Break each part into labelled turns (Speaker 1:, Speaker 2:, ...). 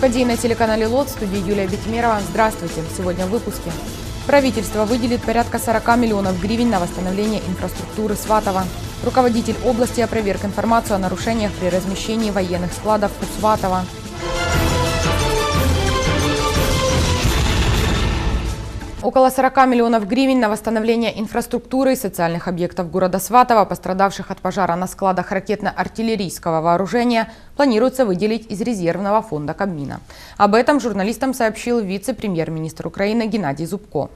Speaker 1: подеи на телеканале ЛОТ, в студии Юлия Бекмерова. Здравствуйте. Сегодня в выпуске. Правительство выделит порядка 40 миллионов гривен на восстановление инфраструктуры Сватова. Руководитель области опроверг информацию о нарушениях при размещении военных складов у Сватова. Около 40 миллионов гривен на восстановление инфраструктуры и социальных объектов города Сватова, пострадавших от пожара на складах ракетно-артиллерийского вооружения, планируется выделить из резервного фонда Кабмина. Об этом журналистам сообщил вице-премьер-министр Украины Геннадий Зубко.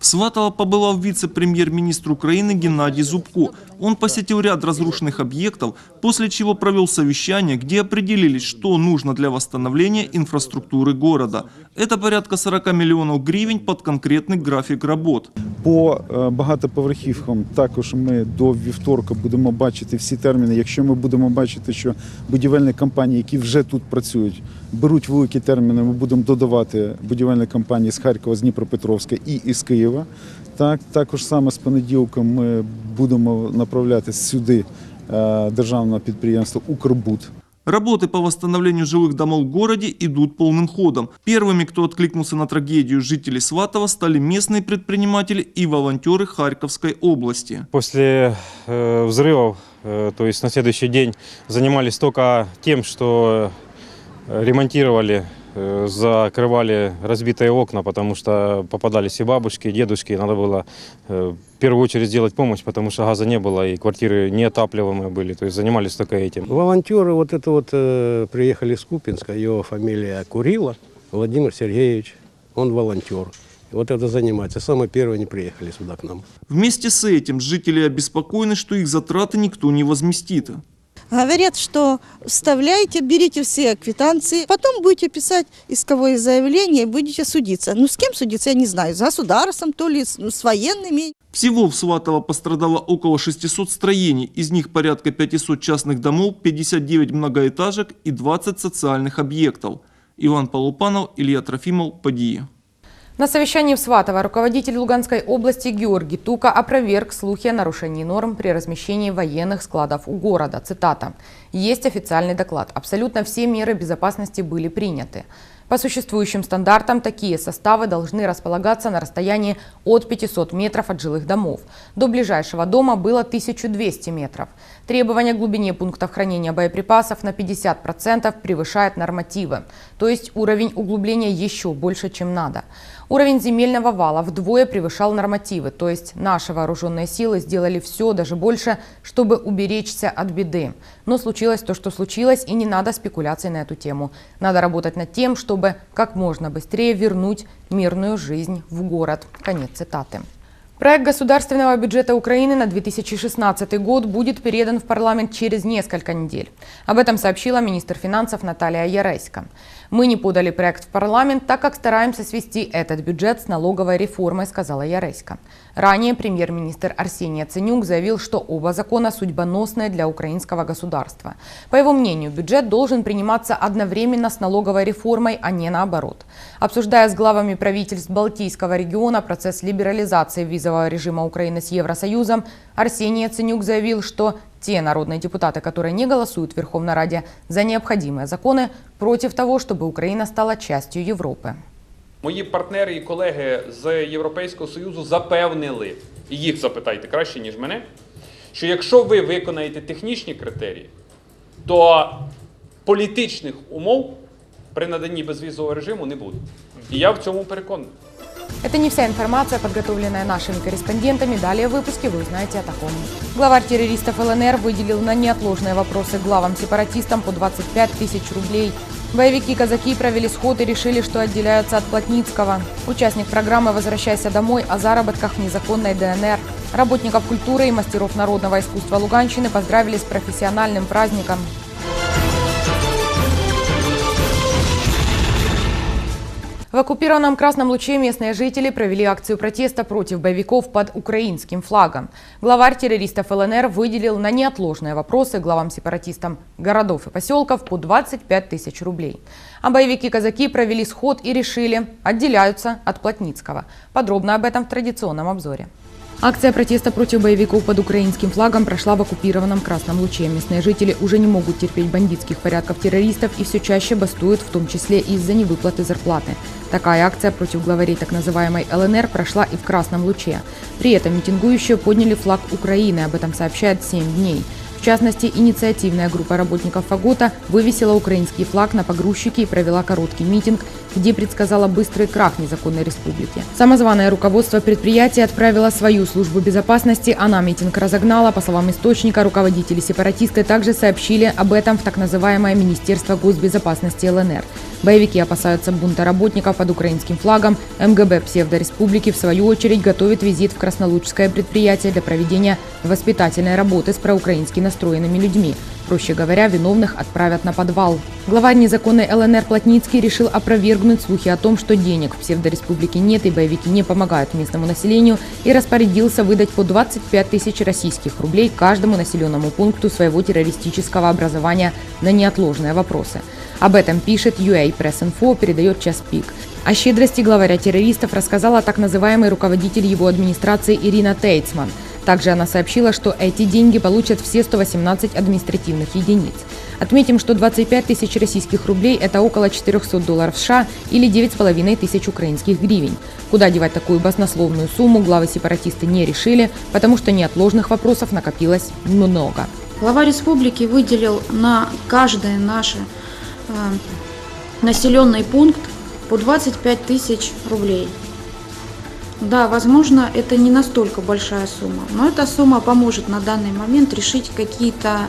Speaker 2: В Сватово побывал вице-премьер-министр Украины Геннадий Зубко. Он посетил ряд разрушенных объектов, после чего провел совещание, где определились, что нужно для восстановления инфраструктуры города. Это порядка 40 миллионов гривен под конкретный график работ.
Speaker 3: По е, багатоповерхівкам також ми до вівторка будемо бачити всі терміни. Якщо ми будемо бачити, що будівельні компанії, які вже тут працюють, беруть великі терміни, ми будемо додавати будівельні компанії з Харкова, з Дніпропетровська і із Києва. Так, також саме з понеділка ми будемо направляти сюди е, державне підприємство Укрбуд.
Speaker 2: Работы по восстановлению жилых домов в городе идут полным ходом. Первыми, кто откликнулся на трагедию жителей Сватова, стали местные предприниматели и волонтеры Харьковской области.
Speaker 4: После э, взрывов, э, то есть на следующий день, занимались только тем, что э, ремонтировали, закрывали разбитые окна, потому что попадались и бабушки, и дедушки. Надо было э, в первую очередь сделать помощь, потому что газа не было, и квартиры неотапливаемые были. То есть занимались только этим.
Speaker 5: Волонтеры вот это вот э, приехали с Купинска, его фамилия Курила, Владимир Сергеевич, он волонтер. И вот это занимается. Самые первые они приехали сюда к нам.
Speaker 2: Вместе с этим жители обеспокоены, что их затраты никто не возместит.
Speaker 6: Говорят, что вставляйте, берите все квитанции, потом будете писать исковое заявление, будете судиться. Ну, с кем судиться, я не знаю, с государством, то ли с, ну, с военными.
Speaker 2: Всего в Сватово пострадало около 600 строений, из них порядка 500 частных домов, 59 многоэтажек и 20 социальных объектов. Иван Полупанов, Илья Трофимов, Падия.
Speaker 1: На совещании в Сватово руководитель Луганской области Георгий Тука опроверг слухи о нарушении норм при размещении военных складов у города. Цитата. «Есть официальный доклад. Абсолютно все меры безопасности были приняты. По существующим стандартам такие составы должны располагаться на расстоянии от 500 метров от жилых домов. До ближайшего дома было 1200 метров. Требования к глубине пунктов хранения боеприпасов на 50% превышает нормативы. То есть уровень углубления еще больше, чем надо. Уровень земельного вала вдвое превышал нормативы, то есть наши вооруженные силы сделали все, даже больше, чтобы уберечься от беды. Но случилось то, что случилось, и не надо спекуляций на эту тему. Надо работать над тем, чтобы как можно быстрее вернуть мирную жизнь в город. Конец цитаты. Проект государственного бюджета Украины на 2016 год будет передан в парламент через несколько недель. Об этом сообщила министр финансов Наталья Яреська. Мы не подали проект в парламент, так как стараемся свести этот бюджет с налоговой реформой, сказала Яреська. Ранее премьер-министр Арсений Яценюк заявил, что оба закона судьбоносные для украинского государства. По его мнению, бюджет должен приниматься одновременно с налоговой реформой, а не наоборот. Обсуждая с главами правительств Балтийского региона процесс либерализации визового режима Украины с Евросоюзом, Арсений Яценюк заявил, что те народные депутаты, которые не голосуют в Верховной Раде за необходимые законы, против того, чтобы Украина стала частью Европы.
Speaker 7: Мої партнери і колеги з Європейського Союзу запевнили, і їх запитайте краще, ніж мене, що якщо ви виконаєте технічні критерії, то політичних умов при наданні безвізового режиму не буде. І я в цьому переконаний.
Speaker 1: Это не вся информация, подготовленная нашими корреспондентами. Далее в выпуске вы узнаете о таком. Главарь террористов ЛНР выделил на неотложные вопросы главам-сепаратистам по 25 тысяч рублей. Боевики-казаки провели сход и решили, что отделяются от Плотницкого. Участник программы «Возвращайся домой» о заработках в незаконной ДНР. Работников культуры и мастеров народного искусства Луганщины поздравили с профессиональным праздником. В оккупированном Красном Луче местные жители провели акцию протеста против боевиков под украинским флагом. Главарь террористов ЛНР выделил на неотложные вопросы главам-сепаратистам городов и поселков по 25 тысяч рублей. А боевики-казаки провели сход и решили, отделяются от Плотницкого. Подробно об этом в традиционном обзоре. Акция протеста против боевиков под украинским флагом прошла в оккупированном Красном Луче. Местные жители уже не могут терпеть бандитских порядков террористов и все чаще бастуют, в том числе из-за невыплаты зарплаты. Такая акция против главарей так называемой ЛНР прошла и в Красном Луче. При этом митингующие подняли флаг Украины, об этом сообщает «7 дней». В частности, инициативная группа работников Фагота вывесила украинский флаг на погрузчике и провела короткий митинг, где предсказала быстрый крах незаконной республики. Самозваное руководство предприятия отправило свою службу безопасности, она митинг разогнала. По словам источника, руководители сепаратисты также сообщили об этом в так называемое Министерство госбезопасности ЛНР. Боевики опасаются бунта работников под украинским флагом. МГБ псевдореспублики, в свою очередь, готовит визит в Краснолучское предприятие для проведения воспитательной работы с проукраински настроенными людьми. Проще говоря, виновных отправят на подвал. Главарь незаконной ЛНР Плотницкий решил опровергнуть слухи о том, что денег в псевдореспублике нет и боевики не помогают местному населению, и распорядился выдать по 25 тысяч российских рублей каждому населенному пункту своего террористического образования на неотложные вопросы. Об этом пишет UA Press Info, передает час пик. О щедрости главаря террористов рассказала так называемый руководитель его администрации Ирина Тейцман. Также она сообщила, что эти деньги получат все 118 административных единиц. Отметим, что 25 тысяч российских рублей – это около 400 долларов США или 9,5 тысяч украинских гривен. Куда девать такую баснословную сумму, главы сепаратисты не решили, потому что неотложных вопросов накопилось много.
Speaker 8: Глава республики выделил на каждый наш э, населенный пункт по 25 тысяч рублей. Да, возможно, это не настолько большая сумма, но эта сумма поможет на данный момент решить какие-то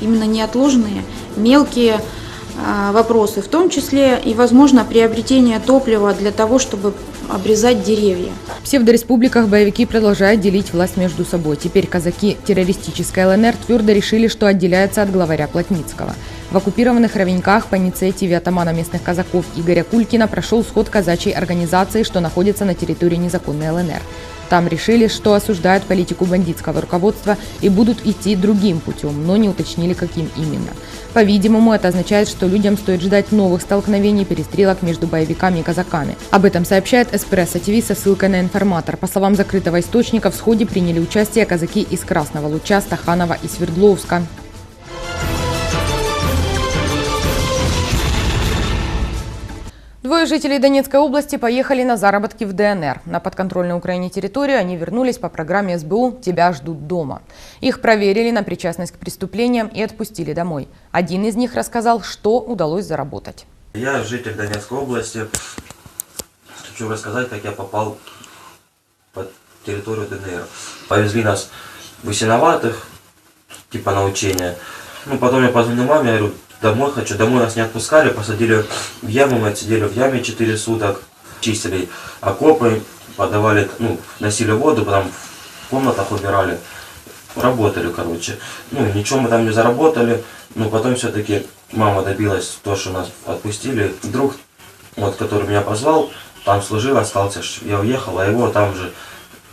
Speaker 8: именно неотложные, мелкие э, вопросы, в том числе и, возможно, приобретение топлива для того, чтобы обрезать деревья.
Speaker 1: В псевдореспубликах боевики продолжают делить власть между собой. Теперь казаки террористической ЛНР твердо решили, что отделяются от главаря Плотницкого. В оккупированных Ровеньках по инициативе атамана местных казаков Игоря Кулькина прошел сход казачьей организации, что находится на территории незаконной ЛНР. Там решили, что осуждают политику бандитского руководства и будут идти другим путем, но не уточнили, каким именно. По-видимому, это означает, что людям стоит ждать новых столкновений, перестрелок между боевиками и казаками. Об этом сообщает Эспрессо ТВ со ссылкой на информатор. По словам закрытого источника, в сходе приняли участие казаки из Красного Луча, Стаханова и Свердловска. Двое жителей Донецкой области поехали на заработки в ДНР. На подконтрольной Украине территорию они вернулись по программе СБУ «Тебя ждут дома». Их проверили на причастность к преступлениям и отпустили домой. Один из них рассказал, что удалось заработать.
Speaker 9: Я житель Донецкой области. Хочу рассказать, как я попал под территорию ДНР. Повезли нас высиноватых, типа на учение. Ну, потом я позвонил маме, я говорю, домой хочу. Домой нас не отпускали, посадили в яму, мы отсидели в яме 4 суток. Чистили окопы, подавали, ну, носили воду, потом в комнатах убирали. Работали, короче. Ну, ничего мы там не заработали, но потом все-таки мама добилась то, что нас отпустили. Друг, вот, который меня позвал, там служил, остался, я уехал, а его там же,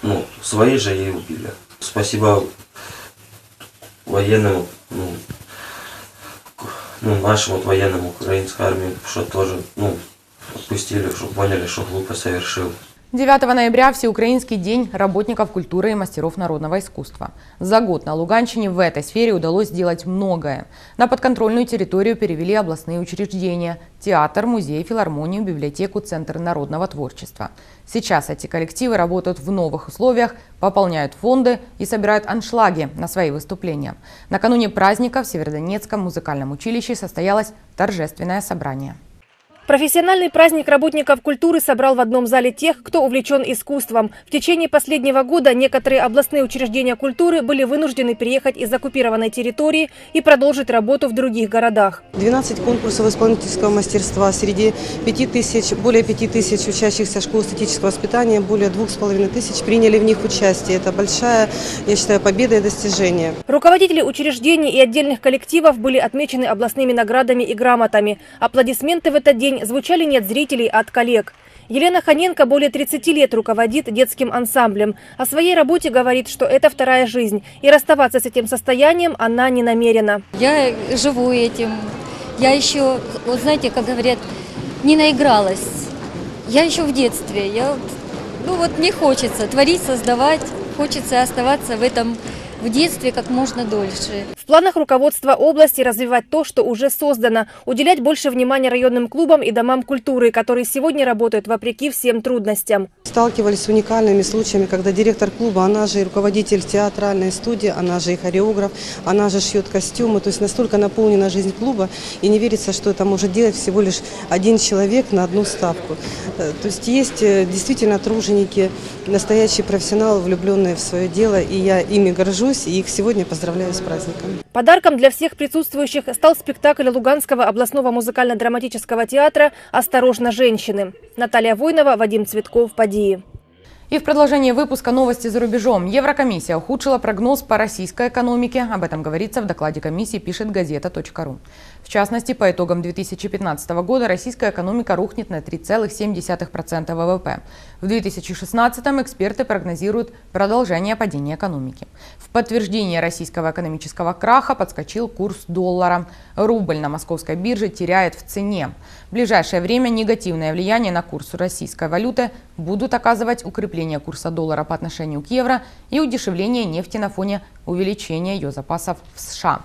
Speaker 9: ну, свои же и убили. Спасибо военным, ну, ну, нашим вот военным украинской армии, что тоже, ну, отпустили, чтобы поняли, что глупо совершил.
Speaker 1: 9 ноября – Всеукраинский день работников культуры и мастеров народного искусства. За год на Луганщине в этой сфере удалось сделать многое. На подконтрольную территорию перевели областные учреждения – театр, музей, филармонию, библиотеку, центр народного творчества. Сейчас эти коллективы работают в новых условиях, пополняют фонды и собирают аншлаги на свои выступления. Накануне праздника в Северодонецком музыкальном училище состоялось торжественное собрание.
Speaker 10: Профессиональный праздник работников культуры собрал в одном зале тех, кто увлечен искусством. В течение последнего года некоторые областные учреждения культуры были вынуждены переехать из оккупированной территории и продолжить работу в других городах.
Speaker 11: 12 конкурсов исполнительского мастерства. Среди 5 тысяч, более 5 тысяч учащихся школ эстетического воспитания, более 2,5 тысяч приняли в них участие. Это большая, я считаю, победа и достижение.
Speaker 10: Руководители учреждений и отдельных коллективов были отмечены областными наградами и грамотами. Аплодисменты в этот день звучали не от зрителей, от коллег. Елена Ханенко более 30 лет руководит детским ансамблем. О своей работе говорит, что это вторая жизнь. И расставаться с этим состоянием она не намерена.
Speaker 12: Я живу этим. Я еще, вот знаете, как говорят, не наигралась. Я еще в детстве. Я, ну вот не хочется творить, создавать. хочется оставаться в этом в детстве как можно дольше.
Speaker 10: Планах руководства области развивать то, что уже создано, уделять больше внимания районным клубам и домам культуры, которые сегодня работают вопреки всем трудностям.
Speaker 11: Сталкивались с уникальными случаями, когда директор клуба, она же и руководитель театральной студии, она же и хореограф, она же шьет костюмы. То есть настолько наполнена жизнь клуба, и не верится, что это может делать всего лишь один человек на одну ставку. Э, То есть есть э, действительно труженики, настоящие профессионалы, влюбленные в свое дело, и я ими горжусь, и их сегодня поздравляю с праздником.
Speaker 10: Подарком для всех присутствующих стал спектакль Луганского областного музыкально-драматического театра «Осторожно, женщины». Наталья Войнова, Вадим Цветков, Падии.
Speaker 1: И в продолжении выпуска новости за рубежом. Еврокомиссия ухудшила прогноз по российской экономике. Об этом говорится в докладе комиссии, пишет газета.ру. В частности, по итогам 2015 года российская экономика рухнет на 3,7% ВВП. В 2016 эксперты прогнозируют продолжение падения экономики. В подтверждение российского экономического краха подскочил курс доллара. Рубль на московской бирже теряет в цене. В ближайшее время негативное влияние на курс российской валюты будут оказывать укрепление курса доллара по отношению к евро и удешевление нефти на фоне увеличения ее запасов в США.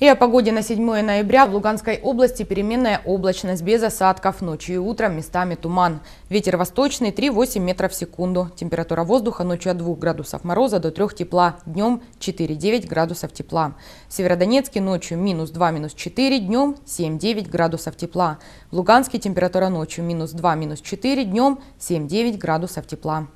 Speaker 1: И о погоде на 7 ноября в Луганской области переменная облачность без осадков. Ночью и утром местами туман. Ветер восточный 3,8 метров в секунду. Температура воздуха ночью от 2 градусов мороза до 3 тепла. Днем 4-9 градусов тепла. В Северодонецке ночью минус 2, минус 4, днем 7-9 градусов тепла. В Луганске температура ночью минус 2, минус 4, днем 7-9 градусов тепла.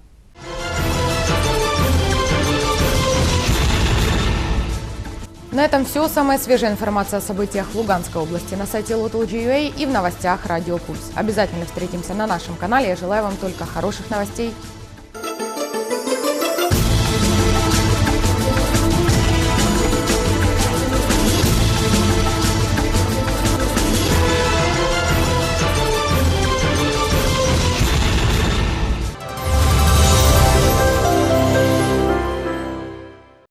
Speaker 1: На этом все. Самая свежая информация о событиях Луганской области на сайте Local.ua и в новостях Радио Пульс. Обязательно встретимся на нашем канале. Я желаю вам только хороших новостей.